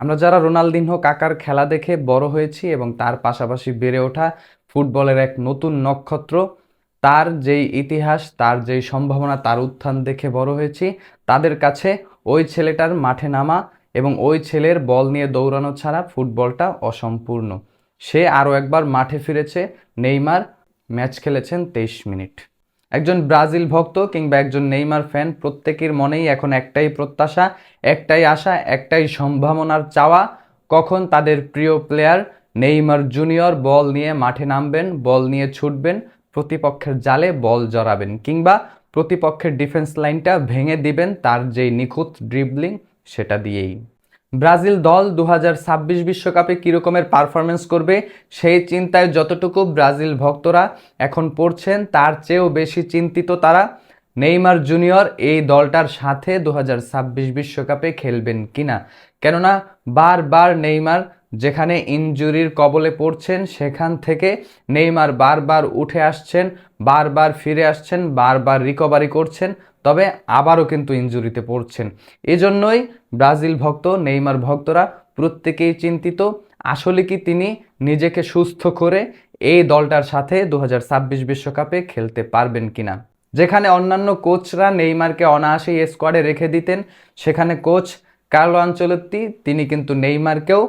আমরা যারা রোনালদিনহো কাকার খেলা দেখে বড় হয়েছি এবং তার পাশাপাশি বেড়ে ওঠা ফুটবলের এক নতুন নক্ষত্র, তার যেই ইতিহাস, তার যেই সম্ভাবনা, তার উত্থান দেখে বড় হয়েছি। তাদের কাছে ওই ছেলেটার মাঠে নামা এবং ওই ছেলের বল নিয়ে দৌড়ানো ছাড়া ফুটবলটা অসম্পূর্ণ। সে আরও একবার মাঠে ফিরেছে। নেইমার ম্যাচ খেলেছেন তেইশ মিনিট। একজন ব্রাজিল ভক্ত কিংবা একজন নেইমার ফ্যান প্রত্যেকের মনেই এখন একটাই প্রত্যাশা, একটাই আশা, একটাই সম্ভাবনার চাওয়া, কখন তাদের প্রিয় প্লেয়ার নেইমার জুনিয়র বল নিয়ে মাঠে নামবেন, বল নিয়ে ছুটবেন, প্রতিপক্ষের জালে বল জড়াবেন কিংবা প্রতিপক্ষের ডিফেন্স লাইনটা ভেঙে দিবেন তার যেই নিখুঁত ড্রিবলিং সেটা দিয়েই। ব্রাজিল দল দু বিশ্বকাপে কীরকমের পারফরমেন্স করবে, সেই চিন্তায় যতটুকু ব্রাজিল ভক্তরা এখন পড়ছেন, তার চেয়েও বেশি চিন্তিত তারা। নেইমার জুনিয়র এই দলটার সাথে দু বিশ্বকাপে খেলবেন কিনা? কেননা, বারবার নেইমার যেখানে ইনজুরির কবলে পড়ছেন, সেখান থেকে নেইমার বারবার উঠে আসছেন, বারবার ফিরে আসছেন, বারবার রিকভারি করছেন, তবে আবারও কিন্তু ইনজুরিতে পড়ছেন। এজন্যই ব্রাজিল ভক্ত, নেইমার ভক্তরা প্রত্যেকেই চিন্তিত, আসলে কি তিনি নিজেকে সুস্থ করে এই দলটার সাথে দু বিশ্বকাপে খেলতে পারবেন কিনা? যেখানে অন্যান্য কোচরা নেইমারকে অনায়াসেই স্কোয়াডে রেখে দিতেন, সেখানে কোচ কার্লো আঞ্চলত্তি, তিনি কিন্তু নেইমারকেও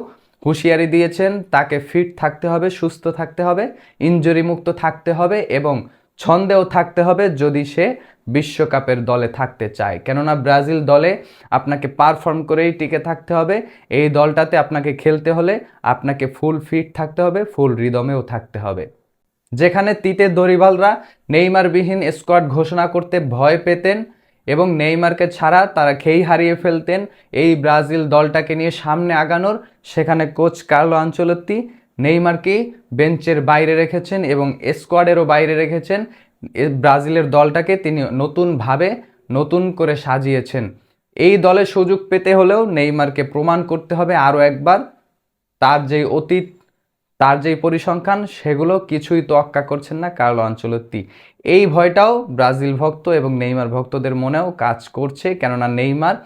হুঁশিয়ারি দিয়েছেন, তাকে ফিট থাকতে হবে, সুস্থ থাকতে হবে ইনজুরি মুক্ত থাকতে হবে এবং ছন্দেও থাকতে হবে যদি সে বিশ্বকাপের দলে থাকতে চায়। কেননা ব্রাজিল দলে আপনাকে পারফর্ম করেই টিকে থাকতে হবে। এই দলটাতে আপনাকে খেলতে হলে আপনাকে ফুল ফিট থাকতে হবে ফুল রিদমেও থাকতে হবে। যেখানে তিতে দরিবালরা নেইমারবিহীন স্কোয়াড ঘোষণা করতে ভয় পেতেন এবং নেইমারকে ছাড়া তারা খেই হারিয়ে ফেলতেন। এই ব্রাজিল দলটাকে নিয়ে সামনে আগানোর সেখানে কোচ কার্লো আঞ্চলত্তি নেইমারকে বেঞ্চের বাইরে রেখেছেন এবং স্কোয়াডেরও বাইরে রেখেছেন। ব্রাজিলের দলটাকে তিনি নতুনভাবে নতুন করে সাজিয়েছেন। এই দলে সুযোগ পেতে হলেও নেইমারকে প্রমাণ করতে হবে আরও একবার। তার যে অতীত, তার যেই পরিসংখ্যান, সেগুলো কিছুই তোয়াক্কা করছেন না কার্লো আঞ্চলত্তি। এই ভয়টাও ব্রাজিল ভক্ত এবং নেইমার ভক্তদের মনেও কাজ করছে, কেননা নেইমার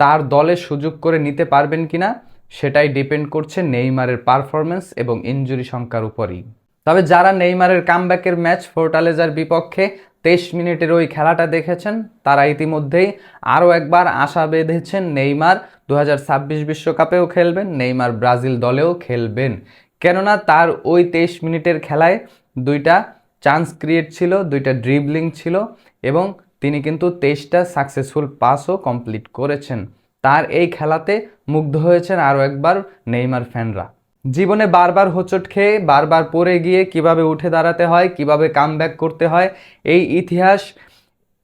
তার দলে সুযোগ করে নিতে পারবেন কিনা, সেটাই ডিপেন্ড করছে নেইমারের পারফরমেন্স এবং ইনজুরি সংখ্যার উপরই। তবে যারা নেইমারের কামব্যাকের ম্যাচ ফোর্টালেজার বিপক্ষে তেইশ মিনিটের ওই খেলাটা দেখেছেন, তারা ইতিমধ্যেই আরও একবার আশা বেঁধেছেন নেইমার। দু বিশ্বকাপেও খেলবেন, নেইমার ব্রাজিল দলেও খেলবেন। কেননা তার ওই তেইশ মিনিটের খেলায় দুইটা চান্স ক্রিয়েট ছিল, দুইটা ড্রিবলিং ছিল এবং তিনি কিন্তু তেইশটা সাকসেসফুল পাসও কমপ্লিট করেছেন। তার এই খেলাতে মুগ্ধ হয়েছেন আরও একবার নেইমার ফ্যানরা। জীবনে বারবার হোঁচট খেয়ে, বারবার পড়ে গিয়ে কীভাবে উঠে দাঁড়াতে হয়, কীভাবে কাম করতে হয়, এই ইতিহাস,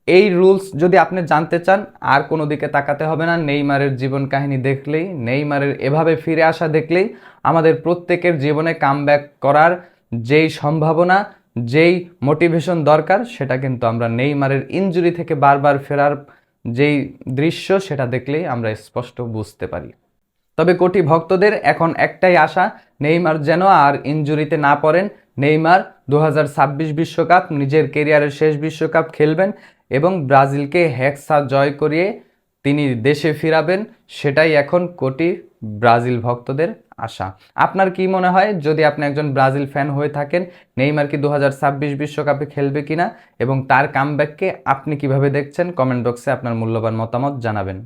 এই রুলস যদি আপনি জানতে চান, আর কোনো দিকে তাকাতে হবে না। নেইমারের জীবন কাহিনী দেখলেই, নেইমারের এভাবে ফিরে আসা দেখলেই আমাদের প্রত্যেকের জীবনে কাম করার যেই সম্ভাবনা, যেই মোটিভেশন দরকার, সেটা কিন্তু আমরা নেইমারের ইনজুরি থেকে বারবার ফেরার যেই দৃশ্য, সেটা দেখলেই আমরা স্পষ্ট বুঝতে পারি। তবে কোটি ভক্তদের এখন একটাই আশা, নেইমার যেন আর ইনজুরিতে না পড়েন। নেইমার দু বিশ্বকাপ নিজের কেরিয়ারের শেষ বিশ্বকাপ খেলবেন এবং ব্রাজিলকে হ্যাকসা জয় করিয়ে তিনি দেশে ফিরাবেন, সেটাই এখন কোটি ব্রাজিল ভক্তদের আশা। আপনার কি মনে হয়, যদি আপনি একজন ব্রাজিল ফ্যান হয়ে থাকেন, নেইমার কি দু বিশ্বকাপে খেলবে কিনা এবং তার কামব্যাককে আপনি কীভাবে দেখছেন, কমেন্ট বক্সে আপনার মূল্যবান মতামত জানাবেন।